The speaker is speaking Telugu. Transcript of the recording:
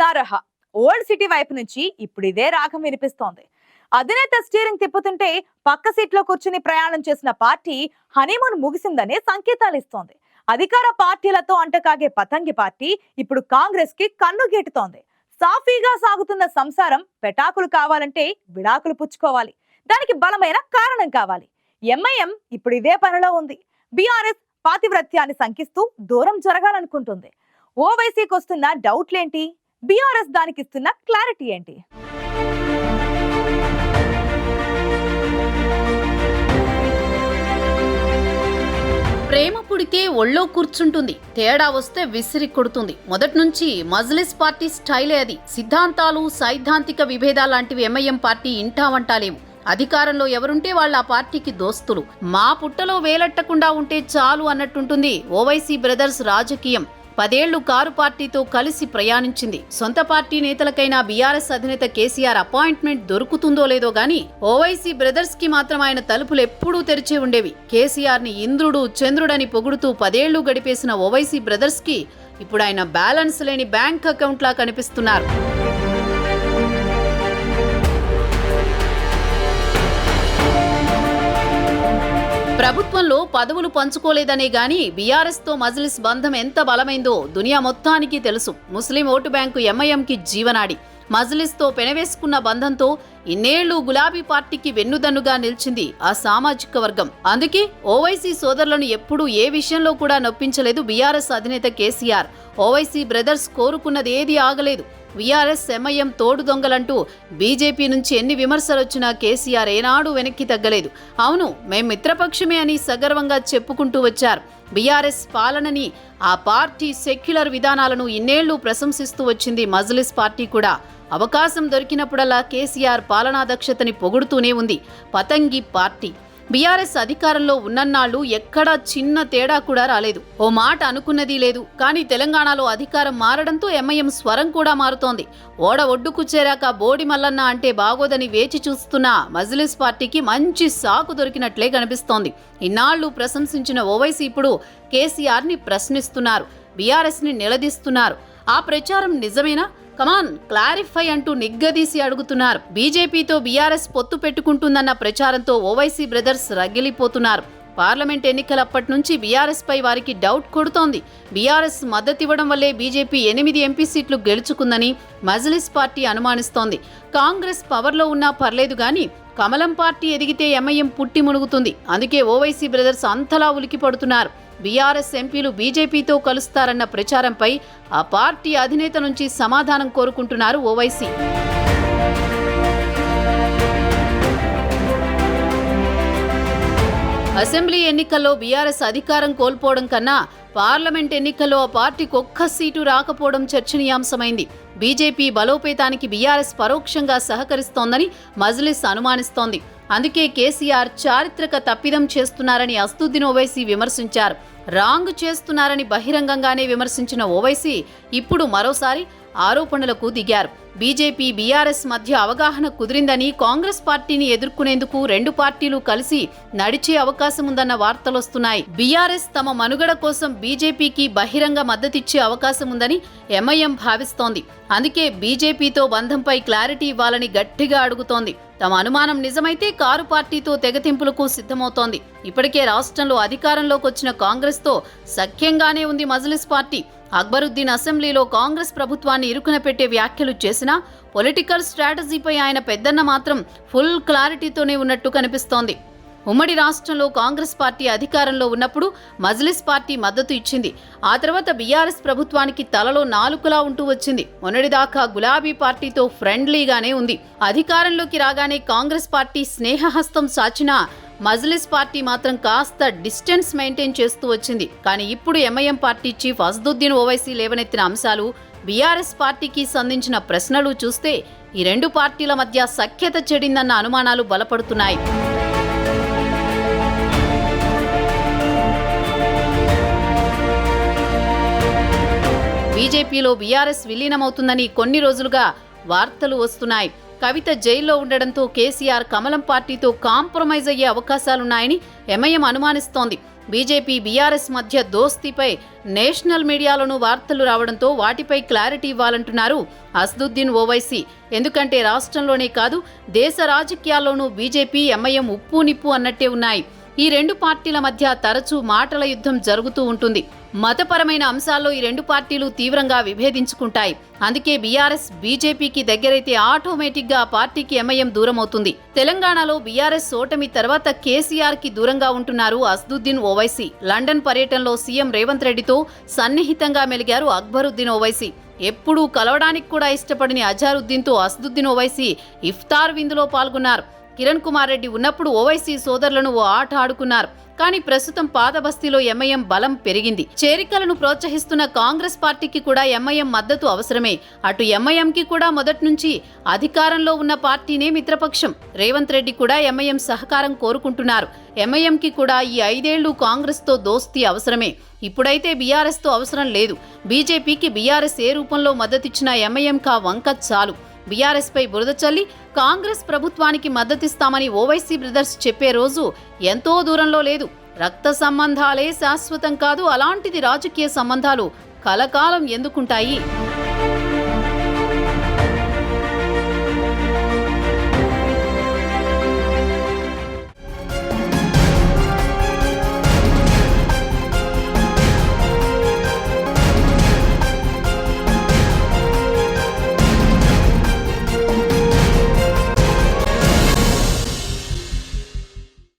నరహ. ఓల్డ్ సిటీ వైపు నుంచి ఇప్పుడు ఇదే రాగం వినిపిస్తోంది. అధినేత స్టీరింగ్ తిప్పుతుంటే పక్క సీట్లో కూర్చుని ప్రయాణం చేసిన పార్టీ హనీమూన్ ముగిసిందనే సంకేతాలు ఇస్తోంది అధికార పార్టీలతో అంటకాగే పతంగి పార్టీ ఇప్పుడు కాంగ్రెస్కి కన్ను గీటుతోంది. సాఫీగా సాగుతున్న సంసారం పెటాకులు కావాలంటే విడాకులు పుచ్చుకోవాలి. దానికి బలమైన కారణం కావాలి. ఎంఐఎం ఇప్పుడు ఇదే పనిలో ఉంది. బీఆర్ఎస్ పాతివ్రత్యాన్ని శంకిస్తూ దూరం జరగాలనుకుంటుంది. ఓవైసీకి వస్తున్న డౌట్లేంటి? బీఆర్ఎస్ దానికి ఇస్తున్న క్లారిటీ ఏంటి? ప్రేమ పుడితే ఒళ్ళో కూర్చుంటుంది. తేడా వస్తే విసిరి కొడుతుంది. మొదటి నుంచి మజ్లిస్ పార్టీ స్టైలే అది. సిద్ధాంతాలు సైద్ధాంతిక విభేదాలు లాంటివి ఎంఐఎం పార్టీ ఇంటావంటాలేవు అధికారంలో ఎవరుంటే వాళ్ళ ఆ పార్టీకి దోస్తులు. మా పుట్టలో వేలెట్టకుండా ఉంటే చాలు అన్నట్టుంటుంది ఓవైసీ బ్రదర్స్ రాజకీయం. పదేళ్ళు కారు పార్టీతో కలిసి ప్రయాణించింది. సొంత పార్టీ నేతలకైనా బీఆర్ఎస్ అధినేత కేసీఆర్ అపాయింట్మెంట్ దొరుకుతుందో లేదో గాని ఓవైసీ బ్రదర్స్కి మాత్రం ఆయన తలుపులు ఎప్పుడూ తెరిచే ఉండేవి. కేసీఆర్ని ఇంద్రుడు చంద్రుడని పొగుడుతూ పదేళ్ళు గడిపేసిన ఓవైసీ బ్రదర్స్కి ఇప్పుడు ఆయన బ్యాలెన్స్ లేని బ్యాంక్ అకౌంట్లా కనిపిస్తున్నారు. ప్రభుత్వంలో పదవులు పంచుకోలేదనే గాని బీఆర్ఎస్తో మజ్లిస్ బంధం ఎంత బలమైందో దునియా మొత్తానికి తెలుసు. ముస్లిం ఓటు బ్యాంకు ఎంఐఎంకి జీవనాడి. మజ్లిస్తో పెనవేసుకున్న బంధంతో ఇన్నేళ్ళు గులాబీ పార్టీకి వెన్నుదన్నుగా నిలిచింది ఆ సామాజిక వర్గం. అందుకే ఓవైసీ సోదరులను ఎప్పుడూ ఏ విషయంలో కూడా నొప్పించలేదు బీఆర్ఎస్ అధినేత కేసీఆర్. ఓవైసీ బ్రదర్స్ కోరుకున్నది ఏది ఆగలేదు. వీఆర్ఎస్ ఎంఐఎం తోడు దొంగలంటూ బీజేపీ నుంచి ఎన్ని విమర్శలు వచ్చినా కేసీఆర్ ఏనాడు వెనక్కి తగ్గలేదు. అవును మేం మిత్రపక్షమే అని సగర్వంగా చెప్పుకుంటూ వచ్చారు. బీఆర్ఎస్ పాలనని ఆ పార్టీ సెక్యులర్ విధానాలను ఇన్నేళ్ళు ప్రశంసిస్తూ వచ్చింది మజ్లిస్ పార్టీ కూడా. అవకాశం దొరికినప్పుడల్లా కేసీఆర్ పాలనా దక్షతని పొగుడుతూనే ఉంది. పతంగి పార్టీ బీఆర్ఎస్ అధికారంలో ఉన్నన్నాళ్ళు ఎక్కడా చిన్న తేడా కూడా రాలేదు. ఓ మాట అనుకున్నది లేదు. కానీ తెలంగాణలో అధికారం మారడంతో ఎంఐఎం స్వరం కూడా మారుతోంది. ఓడ ఒడ్డుకు చేరాక బోడి మల్లన్న అంటే బాగోదని వేచి చూస్తున్న మజ్లిస్ పార్టీకి మంచి సాకు దొరికినట్లే కనిపిస్తోంది. ఇన్నాళ్ళు ప్రశంసించిన ఓవైసీ ఇప్పుడు కేసీఆర్ని ప్రశ్నిస్తున్నారు. బీఆర్ఎస్ని నిలదీస్తున్నారు. ఆ ప్రచారం నిజమేనా? కమాన్ క్లారిఫై అంటూ నిగ్గదీసి అడుగుతున్నారు. బీజేపీతో బీఆర్ఎస్ పొత్తు పెట్టుకుంటుందన్న ప్రచారంతో ఓవైసీ బ్రదర్స్ రగిలిపోతున్నారు. పార్లమెంట్ ఎన్నికలప్పటి నుంచి బీఆర్ఎస్ పై వారికి డౌట్ కొడుతోంది. బీఆర్ఎస్ మద్దతివ్వడం వల్లే బీజేపీ ఎనిమిది ఎంపీ సీట్లు గెలుచుకుందని మజ్లిస్ పార్టీ అనుమానిస్తోంది. కాంగ్రెస్ పవర్లో ఉన్నా పర్లేదు గాని కమలం పార్టీ ఎదిగితే ఎంఐఎం పుట్టి మునుగుతుంది. అందుకే ఓవైసీ బ్రదర్స్ అంతలా ఉలికి పడుతున్నారు బీఆర్ఎస్ ఎంపీలు బీజేపీతో కలుస్తారన్న ప్రచారంపై ఆ పార్టీ అధినేత నుంచి సమాధానం కోరుకుంటున్నారు ఓవైసీ. అసెంబ్లీ ఎన్నికల్లో బీఆర్ఎస్ అధికారం కోల్పోవడం కన్నా పార్లమెంట్ ఎన్నికల్లో ఆ పార్టీకి ఒక్క సీటు రాకపోవడం చర్చనీయాంశమైంది. బీజేపీ బలోపేతానికి బీఆర్ఎస్ పరోక్షంగా సహకరిస్తోందని మజ్లిస్ అనుమానిస్తోంది. అందుకే కేసీఆర్ చారిత్రక తప్పిదం చేస్తున్నారని అస్తుద్దీన్ ఓవైసీ విమర్శించారు. రాంగ్ చేస్తున్నారని బహిరంగంగానే విమర్శించిన ఓవైసీ ఇప్పుడు మరోసారి ఆరోపణలకు దిగారు. బీజేపీ బీఆర్ఎస్ మధ్య అవగాహన కుదిరిందని కాంగ్రెస్ పార్టీని ఎదుర్కొనేందుకు రెండు పార్టీలు కలిసి నడిచే అవకాశం ఉందన్న వార్తలొస్తున్నాయి. బీఆర్ఎస్ తమ మనుగడ కోసం బీజేపీకి బహిరంగ మద్దతిచ్చే అవకాశం ఉందని ఎంఐఎం భావిస్తోంది. అందుకే బీజేపీతో బంధంపై క్లారిటీ ఇవ్వాలని గట్టిగా అడుగుతోంది. తమ అనుమానం నిజమైతే కారు పార్టీతో తెగతింపులకు సిద్ధమవుతోంది. ఇప్పటికే రాష్ట్రంలో అధికారంలోకి వచ్చిన కాంగ్రెస్తో సఖ్యంగానే ఉంది మజ్లిస్ పార్టీ. అక్బరుద్దీన్ అసెంబ్లీలో కాంగ్రెస్ ప్రభుత్వాన్ని ఇరుకున పెట్టే వ్యాఖ్యలు చేసినా పొలిటికల్ స్ట్రాటజీపై ఆయన పెద్దన్న మాత్రం ఫుల్ క్లారిటీతోనే ఉన్నట్టు కనిపిస్తోంది. ఉమ్మడి రాష్ట్రంలో కాంగ్రెస్ పార్టీ అధికారంలో ఉన్నప్పుడు మజ్లిస్ పార్టీ మద్దతు ఇచ్చింది. ఆ తర్వాత బీఆర్ఎస్ ప్రభుత్వానికి తలలో నాలుకలా ఉంటూ వచ్చింది. మొన్నటిదాకా గులాబీ పార్టీతో ఫ్రెండ్లీగానే ఉంది. అధికారంలోకి రాగానే కాంగ్రెస్ పార్టీ స్నేహహస్తం సాచినా మజ్లిస్ పార్టీ మాత్రం కాస్త డిస్టెన్స్ మెయింటైన్ చేస్తూ వచ్చింది. కానీ ఇప్పుడు MIM party chief Asaduddin Owaisi లేవనెత్తిన అంశాలు బీఆర్ఎస్ పార్టీకి సంధించిన ప్రశ్నలు చూస్తే ఈ రెండు పార్టీల మధ్య సఖ్యత చెడిందన్న అనుమానాలు బలపడుతున్నాయి. బీజేపీలో బీఆర్ఎస్ విలీనమవుతుందని కొన్ని రోజులుగా వార్తలు వస్తున్నాయి. కవిత జైల్లో ఉండడంతో కేసీఆర్ కమలం పార్టీతో కాంప్రమైజ్ అయ్యే అవకాశాలున్నాయని ఎంఐఎం అనుమానిస్తోంది. బీజేపీ బీఆర్ఎస్ మధ్య దోస్తీపై నేషనల్ మీడియాలోనూ వార్తలు రావడంతో వాటిపై క్లారిటీ ఇవ్వాలంటున్నారు అసదుద్దీన్ ఓవైసీ. ఎందుకంటే రాష్ట్రంలోనే కాదు దేశ రాజకీయాల్లోనూ బీజేపీ ఎంఐఎం ఉప్పు నిప్పు అన్నట్టే ఉన్నాయి. ఈ రెండు పార్టీల మధ్య తరచూ మాటల యుద్ధం జరుగుతూ ఉంటుంది. మతపరమైన అంశాల్లో ఈ రెండు పార్టీలు తీవ్రంగా విభేదించుకుంటాయి. అందుకే బీఆర్ఎస్ బీజేపీకి దగ్గరైతే ఆటోమేటిక్గా ఆ పార్టీకి ఎంఐఎం దూరమవుతుంది. తెలంగాణలో బీఆర్ఎస్ ఓటమి తర్వాత కేసీఆర్కి దూరంగా ఉంటున్నారు అస్దుద్దీన్ ఓవైసీ. లండన్ పర్యటనలో సీఎం రేవంత్ రెడ్డితో సన్నిహితంగా మెలిగారు అక్బరుద్దీన్ ఓవైసీ. ఎప్పుడూ కలవడానికి కూడా ఇష్టపడిన అజారుద్దీన్తో అసదుద్దీన్ ఓవైసీ ఇఫ్తార్ విందులో పాల్గొన్నారు. కిరణ్ కుమార్ రెడ్డి ఉన్నప్పుడు ఓవైసీ సోదరులను ఓ ఆట ఆడుకున్నారు. కానీ ప్రస్తుతం పాతబస్తీలో ఎంఐఎం బలం పెరిగింది. చేరికలను ప్రోత్సహిస్తున్న కాంగ్రెస్ పార్టీకి కూడా ఎంఐఎం మద్దతు అవసరమే. అటు ఎంఐఎంకి కూడా మొదటి నుంచి అధికారంలో ఉన్న పార్టీనే మిత్రపక్షం. రేవంత్ రెడ్డి కూడా ఎంఐఎం సహకారం కోరుకుంటున్నారు. ఎంఐఎంకి కూడా ఈ ఐదేళ్ళు కాంగ్రెస్తో దోస్తీ అవసరమే. ఇప్పుడైతే బీఆర్ఎస్తో అవసరం లేదు. బీజేపీకి బీఆర్ఎస్ ఏ రూపంలో మద్దతిచ్చినా ఎంఐఎం కా వంక చాలు. బీఆర్ఎస్ పై బురద చల్లి కాంగ్రెస్ ప్రభుత్వానికి మద్దతిస్తామని ఓవైసీ బ్రదర్స్ చెప్పే రోజు ఎంతో దూరంలో లేదు. రక్త సంబంధాలే శాశ్వతం కాదు అలాంటిది రాజకీయ సంబంధాలు కలకాలం ఎందుకుంటాయి?